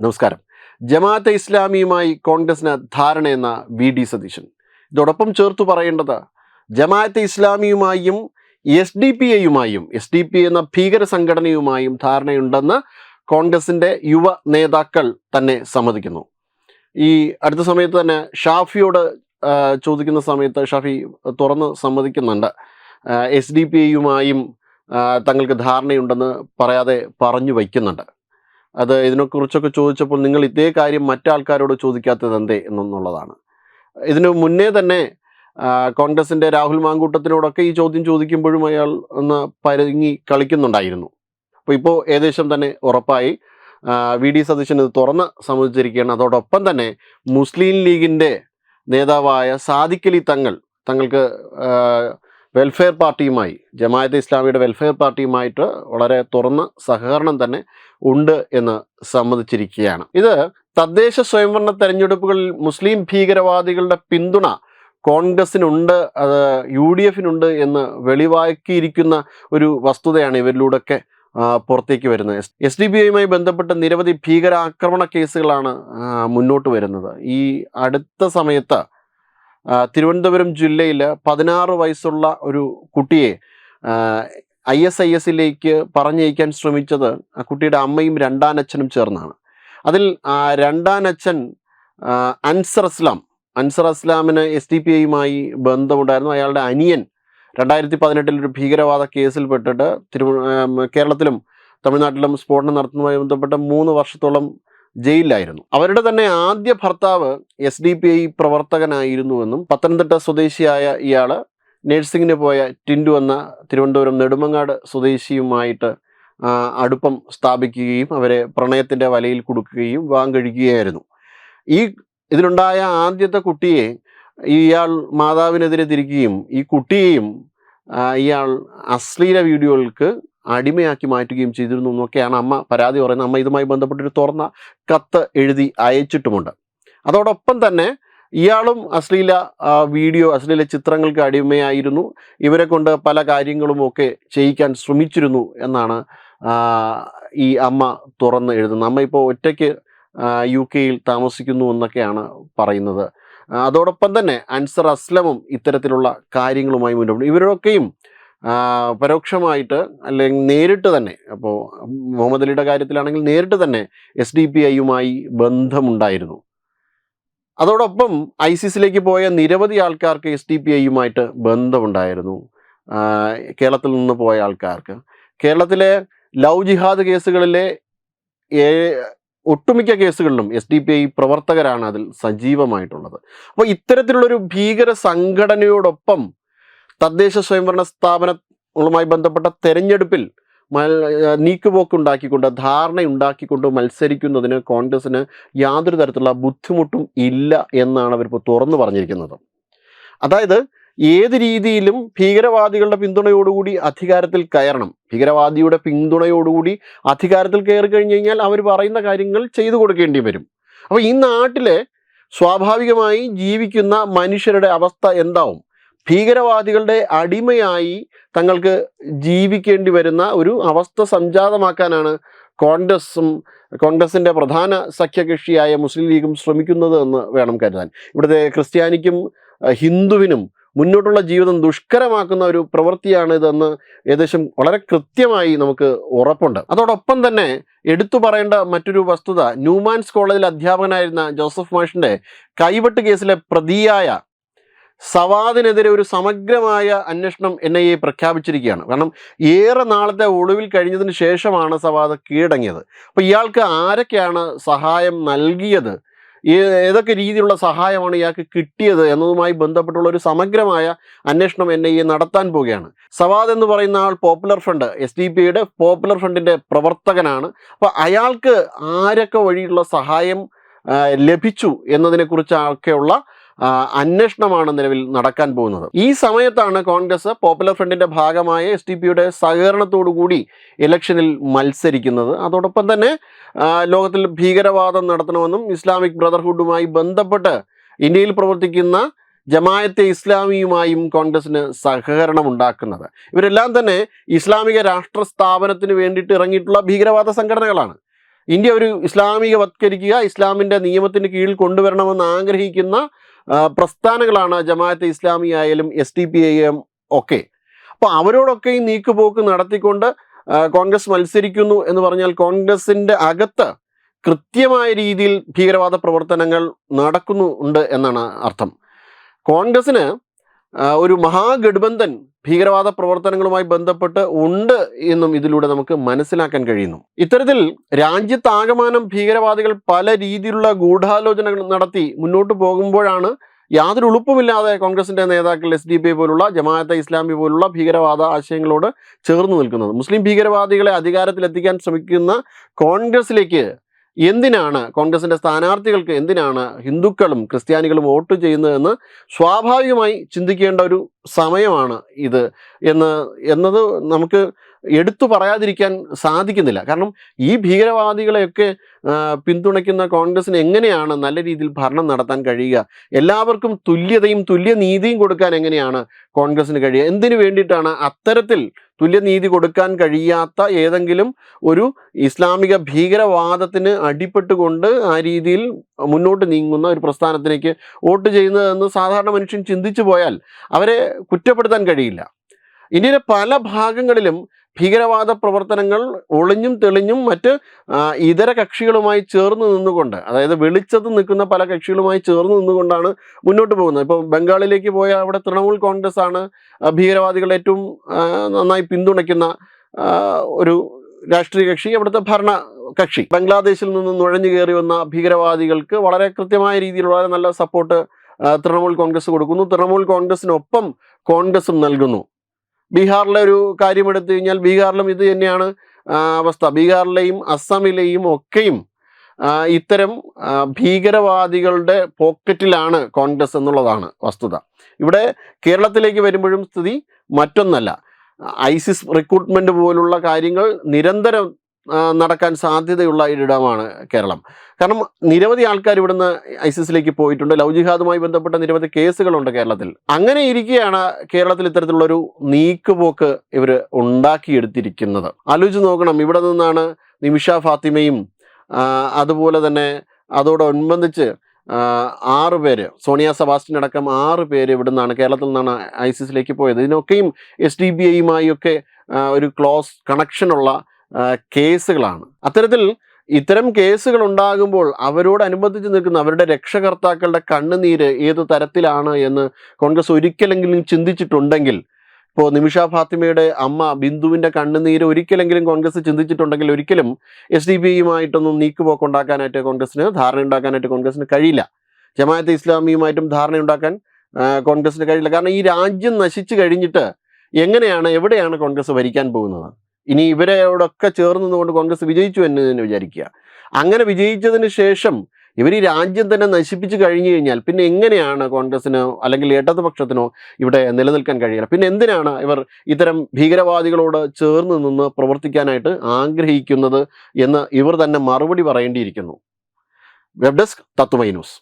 നമസ്കാരം. ജമാഅത്തെ ഇസ്ലാമിയുമായി കോൺഗ്രസിന് ധാരണയെന്ന V D Satheesan. ഇതോടൊപ്പം ചേർത്ത് പറയേണ്ടത് ജമാഅത്തെ ഇസ്ലാമിയുമായും എസ് ഡി പി എയുമായും എസ് ഡി പി എന്ന ഭീകര സംഘടനയുമായും ധാരണയുണ്ടെന്ന് കോൺഗ്രസിന്റെ യുവ നേതാക്കൾ തന്നെ സമ്മതിക്കുന്നു. ഈ അടുത്ത സമയത്ത് തന്നെ ഷാഫിയോട് ചോദിക്കുന്ന സമയത്ത് ഷാഫി തുറന്ന് സമ്മതിക്കുന്നുണ്ട്. എസ് ഡി പി എയുമായും തങ്ങൾക്ക് ധാരണയുണ്ടെന്ന് പറയാതെ പറഞ്ഞു വയ്ക്കുന്നുണ്ട്. അത് ഇതിനെക്കുറിച്ചൊക്കെ ചോദിച്ചപ്പോൾ നിങ്ങൾ ഇതേ കാര്യം മറ്റാൾക്കാരോട് ചോദിക്കാത്തത് എന്തേ എന്നുള്ളതാണ്. ഇതിനു മുന്നേ തന്നെ കോൺഗ്രസിന്റെ രാഹുൽ മാങ്കൂട്ടത്തിനോടൊക്കെ ഈ ചോദ്യം ചോദിക്കുമ്പോഴും അയാൾ ഒന്ന് പരങ്ങി കളിക്കുന്നുണ്ടായിരുന്നു. അപ്പോൾ ഇപ്പോൾ ഏകദേശം തന്നെ ഉറപ്പായി. വി ഡി സതീശൻ ഇത് തുറന്ന് സമ്മതിച്ചിരിക്കുകയാണ്. അതോടൊപ്പം തന്നെ മുസ്ലിം ലീഗിന്റെ നേതാവായ സാദിഖലി തങ്ങൾ തങ്ങൾക്ക് വെൽഫെയർ പാർട്ടിയുമായി ജമാഅത്തെ ഇസ്ലാമിയുടെ വെൽഫെയർ പാർട്ടിയുമായിട്ട് വളരെ തുറന്ന സഹകരണം തന്നെ ഉണ്ട് എന്ന് സമ്മതിച്ചിരിക്കുകയാണ്. ഇത് തദ്ദേശ സ്വയംഭരണ തെരഞ്ഞെടുപ്പുകളിൽ മുസ്ലിം ഭീകരവാദികളുടെ പിന്തുണ കോൺഗ്രസിനുണ്ട് അത് യു ഡി എഫിനുണ്ട് എന്ന് വെളിവാക്കിയിരിക്കുന്ന ഒരു വസ്തുതയാണ് ഇവരിലൂടെയൊക്കെ പുറത്തേക്ക് വരുന്നത്. എസ് ഡി ബി ഐയുമായി ബന്ധപ്പെട്ട നിരവധി ഭീകരാക്രമണ കേസുകളാണ് മുന്നോട്ട് വരുന്നത്. ഈ അടുത്ത സമയത്ത് തിരുവനന്തപുരം ജില്ലയിൽ പതിനാറ് വയസ്സുള്ള ഒരു കുട്ടിയെ ഐ എസ് ഐ എസിലേക്ക് പറഞ്ഞയക്കാൻ ശ്രമിച്ചത് ആ കുട്ടിയുടെ അമ്മയും രണ്ടാനച്ഛനും ചേർന്നാണ്. അതിൽ രണ്ടാനച്ഛൻ അൻസർ അസ്ലാം അൻസർ അസ്ലാമിന് എസ് ഡി പി ഐയുമായി ബന്ധമുണ്ടായിരുന്നു. അയാളുടെ അനിയൻ രണ്ടായിരത്തി പതിനെട്ടിൽ ഒരു ഭീകരവാദ കേസിൽപ്പെട്ടിട്ട് തിരു കേരളത്തിലും തമിഴ്നാട്ടിലും സ്ഫോടനം നടത്തുന്നതുമായി ബന്ധപ്പെട്ട് മൂന്ന് വർഷത്തോളം ജയിലിലായിരുന്നു. അവരുടെ തന്നെ ആദ്യ ഭർത്താവ് എസ് ഡി പി ഐ പ്രവർത്തകനായിരുന്നുവെന്നും പത്തനംതിട്ട സ്വദേശിയായ ഇയാൾ നഴ്സിംഗിന് പോയ ടിൻഡു എന്ന തിരുവനന്തപുരം നെടുമങ്ങാട് സ്വദേശിയുമായിട്ട് അടുപ്പം സ്ഥാപിക്കുകയും അവരെ പ്രണയത്തിന്റെ വലയിൽ കൊടുക്കുകയും വിവാഹം കഴിക്കുകയായിരുന്നു. ഈ ഇതിലുണ്ടായ ആദ്യത്തെ കുട്ടിയെ ഇയാൾ മാതാവിനെതിരെ തിരിക്കുകയും ഈ കുട്ടിയെയും ഇയാൾ അശ്ലീല വീഡിയോകൾക്ക് അടിമയാക്കി മാറ്റുകയും ചെയ്തിരുന്നു എന്നൊക്കെയാണ് അമ്മ പരാതി പറയുന്നത്. അമ്മ ഇതുമായി ബന്ധപ്പെട്ടൊരു തുറന്ന കത്ത് എഴുതി അയച്ചിട്ടുമുണ്ട്. അതോടൊപ്പം തന്നെ ഇയാളും അശ്ലീല വീഡിയോ അശ്ലീല ചിത്രങ്ങൾക്ക് അടിമയായിരുന്നു. ഇവരെ കൊണ്ട് പല കാര്യങ്ങളും ഒക്കെ ചെയ്യിക്കാൻ ശ്രമിച്ചിരുന്നു എന്നാണ് ഈ അമ്മ തുറന്ന് എഴുതുന്നത്. അമ്മ ഇപ്പോൾ ഒറ്റയ്ക്ക് യു കെയിൽ താമസിക്കുന്നു എന്നൊക്കെയാണ് പറയുന്നത്. അതോടൊപ്പം തന്നെ അൻസർ അസ്ലമും ഇത്തരത്തിലുള്ള കാര്യങ്ങളുമായി മുന്നോട്ട് ഇവരൊക്കെയും പരോക്ഷമായിട്ട് അല്ലെങ്കിൽ നേരിട്ട് തന്നെ അപ്പോൾ മുഹമ്മദ് അലിയുടെ കാര്യത്തിലാണെങ്കിൽ നേരിട്ട് തന്നെ എസ് ഡി പി ഐയുമായി ബന്ധമുണ്ടായിരുന്നു. അതോടൊപ്പം ഐസിസിലേക്ക് പോയ നിരവധി ആൾക്കാർക്ക് എസ് ഡി പി ഐയുമായിട്ട് ബന്ധമുണ്ടായിരുന്നു. കേരളത്തിൽ നിന്ന് പോയ ആൾക്കാർക്ക്. കേരളത്തിലെ ലവ് ജിഹാദ് കേസുകളിലെ ഒട്ടുമിക്ക കേസുകളിലും എസ് ഡി പി ഐ പ്രവർത്തകരാണ് അതിൽ സജീവമായിട്ടുള്ളത്. അപ്പോൾ ഇത്തരത്തിലുള്ളൊരു ഭീകര സംഘടനയോടൊപ്പം തദ്ദേശ സ്വയംഭരണ സ്ഥാപനങ്ങളുമായി ബന്ധപ്പെട്ട തെരഞ്ഞെടുപ്പിൽ മൽ- നീക്കുപോക്ക് ഉണ്ടാക്കിക്കൊണ്ട് ധാരണ ഉണ്ടാക്കിക്കൊണ്ട് മത്സരിക്കുന്നതിന് കോൺഗ്രസിന് യാതൊരു തരത്തിലുള്ള ബുദ്ധിമുട്ടും ഇല്ല എന്നാണ് അവരിപ്പോൾ തുറന്നു പറഞ്ഞിരിക്കുന്നത്. അതായത് ഏത് രീതിയിലും ഭീകരവാദികളുടെ പിന്തുണയോടുകൂടി അധികാരത്തിൽ കയറണം. ഭീകരവാദിയുടെ പിന്തുണയോടുകൂടി അധികാരത്തിൽ കയറി കഴിഞ്ഞു കഴിഞ്ഞാൽ അവർ പറയുന്ന കാര്യങ്ങൾ ചെയ്തു കൊടുക്കേണ്ടി വരും. അപ്പോൾ ഈ നാട്ടിലെ സ്വാഭാവികമായി ജീവിക്കുന്ന മനുഷ്യരുടെ അവസ്ഥ എന്താവും? ഭീകരവാദികളുടെ അടിമയായി തങ്ങൾക്ക് ജീവിക്കേണ്ടി വരുന്ന ഒരു അവസ്ഥ സംജാതമാക്കാനാണ് കോൺഗ്രസും കോൺഗ്രസിന്റെ പ്രധാന സഖ്യകക്ഷിയായ മുസ്ലിം ലീഗും ശ്രമിക്കുന്നത് എന്ന് വേണം കരുതാൻ. ഇവിടുത്തെ ക്രിസ്ത്യാനിക്കും ഹിന്ദുവിനും മുന്നോട്ടുള്ള ജീവിതം ദുഷ്കരമാക്കുന്ന ഒരു പ്രവൃത്തിയാണ് ഇതെന്ന് ഏകദേശം വളരെ കൃത്യമായി നമുക്ക് ഉറപ്പുണ്ട്. അതോടൊപ്പം തന്നെ എടുത്തു പറയേണ്ട മറ്റൊരു വസ്തുത ന്യൂമാൻസ് കോളേജിൽ അധ്യാപകനായിരുന്ന ജോസഫ് മാഷിന്റെ കൈവെട്ട് കേസിലെ പ്രതിയായ സവാദിനെതിരെ ഒരു സമഗ്രമായ അന്വേഷണം എൻ ഐ എ പ്രഖ്യാപിച്ചിരിക്കുകയാണ്. കാരണം ഏറെ നാളത്തെ ഒളിവിൽ കഴിഞ്ഞതിന് ശേഷമാണ് സവാദ് കീഴടങ്ങിയത്. അപ്പോൾ ഇയാൾക്ക് ആരൊക്കെയാണ് സഹായം നൽകിയത്? ഏതൊക്കെ രീതിയിലുള്ള സഹായമാണ് ഇയാൾക്ക് കിട്ടിയത് എന്നതുമായി ബന്ധപ്പെട്ടുള്ള ഒരു സമഗ്രമായ അന്വേഷണം എൻ ഐ എ നടത്താൻ പോവുകയാണ്. സവാദ് എന്ന് പറയുന്ന ആൾ popular front S D P യുടെ പോപ്പുലർ ഫ്രണ്ടിന്റെ പ്രവർത്തകനാണ്. അപ്പോൾ അയാൾക്ക് ആരൊക്കെ വഴിയുള്ള സഹായം ലഭിച്ചു എന്നതിനെക്കുറിച്ചൊക്കെയുള്ള അന്വേഷണമാണ് നിലവിൽ നടക്കാൻ പോകുന്നത്. ഈ സമയത്താണ് കോൺഗ്രസ് പോപ്പുലർ ഫ്രണ്ടിന്റെ ഭാഗമായ എസ് ഡി പിയുടെ സഹകരണത്തോടുകൂടി ഇലക്ഷനിൽ മത്സരിക്കുന്നത്. അതോടൊപ്പം തന്നെ ലോകത്തിൽ ഭീകരവാദം നടത്തണമെന്നും ഇസ്ലാമിക് ബ്രദർഹുഡുമായി ബന്ധപ്പെട്ട് ഇന്ത്യയിൽ പ്രവർത്തിക്കുന്ന ജമായത്തെ ഇസ്ലാമിയുമായും കോൺഗ്രസിന് സഹകരണം ഉണ്ടാക്കുന്നത് ഇവരെല്ലാം തന്നെ ഇസ്ലാമിക രാഷ്ട്ര സ്ഥാപനത്തിന് വേണ്ടിയിട്ട് ഇറങ്ങിയിട്ടുള്ള ഭീകരവാദ സംഘടനകളാണ്. ഇന്ത്യ ഒരു ഇസ്ലാമികവത്കരിക്കുക ഇസ്ലാമിന്റെ നിയമത്തിന് കീഴിൽ കൊണ്ടുവരണമെന്ന് ആഗ്രഹിക്കുന്ന പ്രസ്ഥാനങ്ങളാണ് ജമാഅത്ത് ഇസ്ലാമി ആയാലും എസ് ടി പി എം ഒക്കെ. അപ്പോൾ അവരോടൊക്കെ ഈ നീക്കുപോക്ക് നടത്തിക്കൊണ്ട് കോൺഗ്രസ് മത്സരിക്കുന്നു എന്ന് പറഞ്ഞാൽ കോൺഗ്രസിന്റെ അകത്ത് കൃത്യമായ രീതിയിൽ ഭീകരവാദ പ്രവർത്തനങ്ങൾ നടക്കുന്നുണ്ട് എന്നാണ് അർത്ഥം. കോൺഗ്രസിന് ഒരു മഹാഗഡ്ബന്ധൻ ഭീകരവാദ പ്രവർത്തനങ്ങളുമായി ബന്ധപ്പെട്ട് ഉണ്ട് എന്നും ഇതിലൂടെ നമുക്ക് മനസ്സിലാക്കാൻ കഴിയുന്നു. ഇത്തരത്തിൽ രാജ്യത്താകമാനം ഭീകരവാദികൾ പല രീതിയിലുള്ള ഗൂഢാലോചനകൾ നടത്തി മുന്നോട്ട് പോകുമ്പോഴാണ് യാതൊരു ഉളുപ്പുമില്ലാതെ കോൺഗ്രസിന്റെ നേതാക്കൾ എസ് ഡി പി പോലുള്ള ജമാഅത്തെ ഇസ്ലാമി പോലുള്ള ഭീകരവാദ ആശയങ്ങളോട് ചേർന്ന് നിൽക്കുന്നത്. മുസ്ലിം ഭീകരവാദികളെ അധികാരത്തിലെത്തിക്കാൻ ശ്രമിക്കുന്ന കോൺഗ്രസിലേക്ക് എന്തിനാണ് കോൺഗ്രസിന്റെ സ്ഥാനാർത്ഥികൾക്ക് എന്തിനാണ് ഹിന്ദുക്കളും ക്രിസ്ത്യാനികളും വോട്ട് ചെയ്യുന്നതെന്ന് സ്വാഭാവികമായി ചിന്തിക്കേണ്ട ഒരു സമയമാണ് ഇത്. എന്ന് എന്നത് നമുക്ക് എടുത്തു പറയാതിരിക്കാൻ സാധിക്കുന്നില്ല. കാരണം ഈ ഭീകരവാദികളെയൊക്കെ പിന്തുണയ്ക്കുന്ന കോൺഗ്രസിന് എങ്ങനെയാണ് നല്ല രീതിയിൽ ഭരണം നടത്താൻ കഴിയുക? എല്ലാവർക്കും തുല്യതയും തുല്യനീതിയും കൊടുക്കാൻ എങ്ങനെയാണ് കോൺഗ്രസിന് കഴിയുക? എന്തിനു വേണ്ടിയിട്ടാണ് അത്തരത്തിൽ തുല്യനീതി കൊടുക്കാൻ കഴിയാത്ത ഏതെങ്കിലും ഒരു ഇസ്ലാമിക ഭീകരവാദത്തിന് അടിപ്പെട്ടുകൊണ്ട് ആ രീതിയിൽ മുന്നോട്ട് നീങ്ങുന്ന ഒരു പ്രസ്ഥാനത്തിലേക്ക് വോട്ട് ചെയ്യുന്നതെന്ന് സാധാരണ മനുഷ്യൻ ചിന്തിച്ചു പോയാൽ അവരെ കുറ്റപ്പെടുത്താൻ കഴിയില്ല. ഇന്ത്യയിലെ പല ഭാഗങ്ങളിലും ഭീകരവാദ പ്രവർത്തനങ്ങൾ ഒളിഞ്ഞും തെളിഞ്ഞും മറ്റ് ഇതര കക്ഷികളുമായി ചേർന്ന് നിന്നുകൊണ്ട് അതായത് വെളിച്ചത്ത് നിൽക്കുന്ന പല കക്ഷികളുമായി ചേർന്ന് നിന്നുകൊണ്ടാണ് മുന്നോട്ട് പോകുന്നത്. ഇപ്പോൾ ബംഗാളിലേക്ക് പോയ അവിടെ തൃണമൂൽ കോൺഗ്രസ് ആണ് ഭീകരവാദികളെ ഏറ്റവും നന്നായി പിന്തുണയ്ക്കുന്ന ഒരു രാഷ്ട്രീയ കക്ഷി അവിടുത്തെ ഭരണ കക്ഷി. ബംഗ്ലാദേശിൽ നിന്ന് നുഴഞ്ഞു കയറി വന്ന ഭീകരവാദികൾക്ക് വളരെ കൃത്യമായ രീതിയിൽ വളരെ നല്ല സപ്പോർട്ട് തൃണമൂൽ കോൺഗ്രസ് കൊടുക്കുന്നു. തൃണമൂൽ കോൺഗ്രസിനൊപ്പം കോൺഗ്രസും നൽകുന്നു. ബീഹാറിലെ ഒരു കാര്യം എടുത്തു കഴിഞ്ഞാൽ ബീഹാറിലും ഇത് തന്നെയാണ് അവസ്ഥ. ബീഹാറിലെയും അസമിലെയും ഒക്കെയും ഇത്തരം ഭീകരവാദികളുടെ പോക്കറ്റിലാണ് കോൺഗ്രസ് എന്നുള്ളതാണ് വസ്തുത. ഇവിടെ കേരളത്തിലേക്ക് വരുമ്പോഴും സ്ഥിതി മറ്റൊന്നല്ല. ഐസിസ് റിക്രൂട്ട്മെന്റ് പോലുള്ള കാര്യങ്ങൾ നിരന്തരം നടക്കാൻ സാധ്യതയുള്ള ഒരിടമാണ് കേരളം. കാരണം നിരവധി ആൾക്കാർ ഇവിടുന്ന് ഐസിസിലേക്ക് പോയിട്ടുണ്ട്. ലവ് ജിഹാദുമായി ബന്ധപ്പെട്ട നിരവധി കേസുകളുണ്ട് കേരളത്തിൽ. അങ്ങനെ ഇരിക്കുകയാണ് കേരളത്തിൽ ഇത്തരത്തിലുള്ളൊരു നീക്കുപോക്ക് ഇവർ ഉണ്ടാക്കിയെടുത്തിരിക്കുന്നത്. ആലോചിച്ച് നോക്കണം. ഇവിടെ നിന്നാണ് നിമിഷ ഫാത്തിമയും അതുപോലെ തന്നെ അതോടനുബന്ധിച്ച് ആറ് പേര്. സോണിയ സെബാസ്റ്റ്യൻ അടക്കം ആറ് പേര് ഇവിടെ നിന്നാണ് കേരളത്തിൽ നിന്നാണ് ഐസിസിലേക്ക് പോയത്. ഇതിനൊക്കെയും എസ് ഡി ബി ഐയുമായി ഒക്കെ ഒരു ക്ലോസ് കണക്ഷനുള്ള കേസുകളാണ്. അത്തരത്തിൽ ഇത്തരം കേസുകൾ ഉണ്ടാകുമ്പോൾ അവരോടനുബന്ധിച്ച് നിൽക്കുന്ന അവരുടെ രക്ഷകർത്താക്കളുടെ കണ്ണുനീര് ഏത് തരത്തിലാണ് എന്ന് കോൺഗ്രസ് ഒരിക്കലെങ്കിലും ചിന്തിച്ചിട്ടുണ്ടെങ്കിൽ ഇപ്പോൾ നിമിഷ ഫാത്തിമയുടെ അമ്മ ബിന്ദുവിന്റെ കണ്ണുനീര് ഒരിക്കലെങ്കിലും കോൺഗ്രസ് ചിന്തിച്ചിട്ടുണ്ടെങ്കിൽ ഒരിക്കലും എസ് ഡി പിയുമായിട്ടൊന്നും നീക്കുപോക്ക് ഉണ്ടാക്കാനായിട്ട് കോൺഗ്രസിന് ധാരണ ഉണ്ടാക്കാനായിട്ട് കോൺഗ്രസിന് കഴിയില്ല. ജമാഅത്ത് ഇസ്ലാമിയുമായിട്ടും ധാരണ ഉണ്ടാക്കാൻ കോൺഗ്രസിന് കഴിയില്ല. കാരണം ഈ രാജ്യം നശിച്ചു കഴിഞ്ഞിട്ട് എങ്ങനെയാണ് എവിടെയാണ് കോൺഗ്രസ് ഭരിക്കാൻ പോകുന്നത്? ഇനി ഇവരോടൊക്കെ ചേർന്ന് കോൺഗ്രസ് വിജയിച്ചു എന്ന് തന്നെ വിചാരിക്കുക. അങ്ങനെ വിജയിച്ചതിന് ശേഷം ഇവർ ഈ രാജ്യം തന്നെ നശിപ്പിച്ച് കഴിഞ്ഞു കഴിഞ്ഞാൽ പിന്നെ എങ്ങനെയാണ് കോൺഗ്രസിനോ അല്ലെങ്കിൽ ഇടതുപക്ഷത്തിനോ ഇവിടെ നിലനിൽക്കാൻ കഴിയുക? പിന്നെ എന്തിനാണ് ഇവർ ഇത്തരം ഭീകരവാദികളോട് ചേർന്ന് നിന്ന് പ്രവർത്തിക്കാനായിട്ട് ആഗ്രഹിക്കുന്നത് എന്ന് ഇവർ തന്നെ മറുപടി പറയേണ്ടിയിരിക്കുന്നു. വെബ് ഡെസ്ക് തത്വമൈ ന്യൂസ്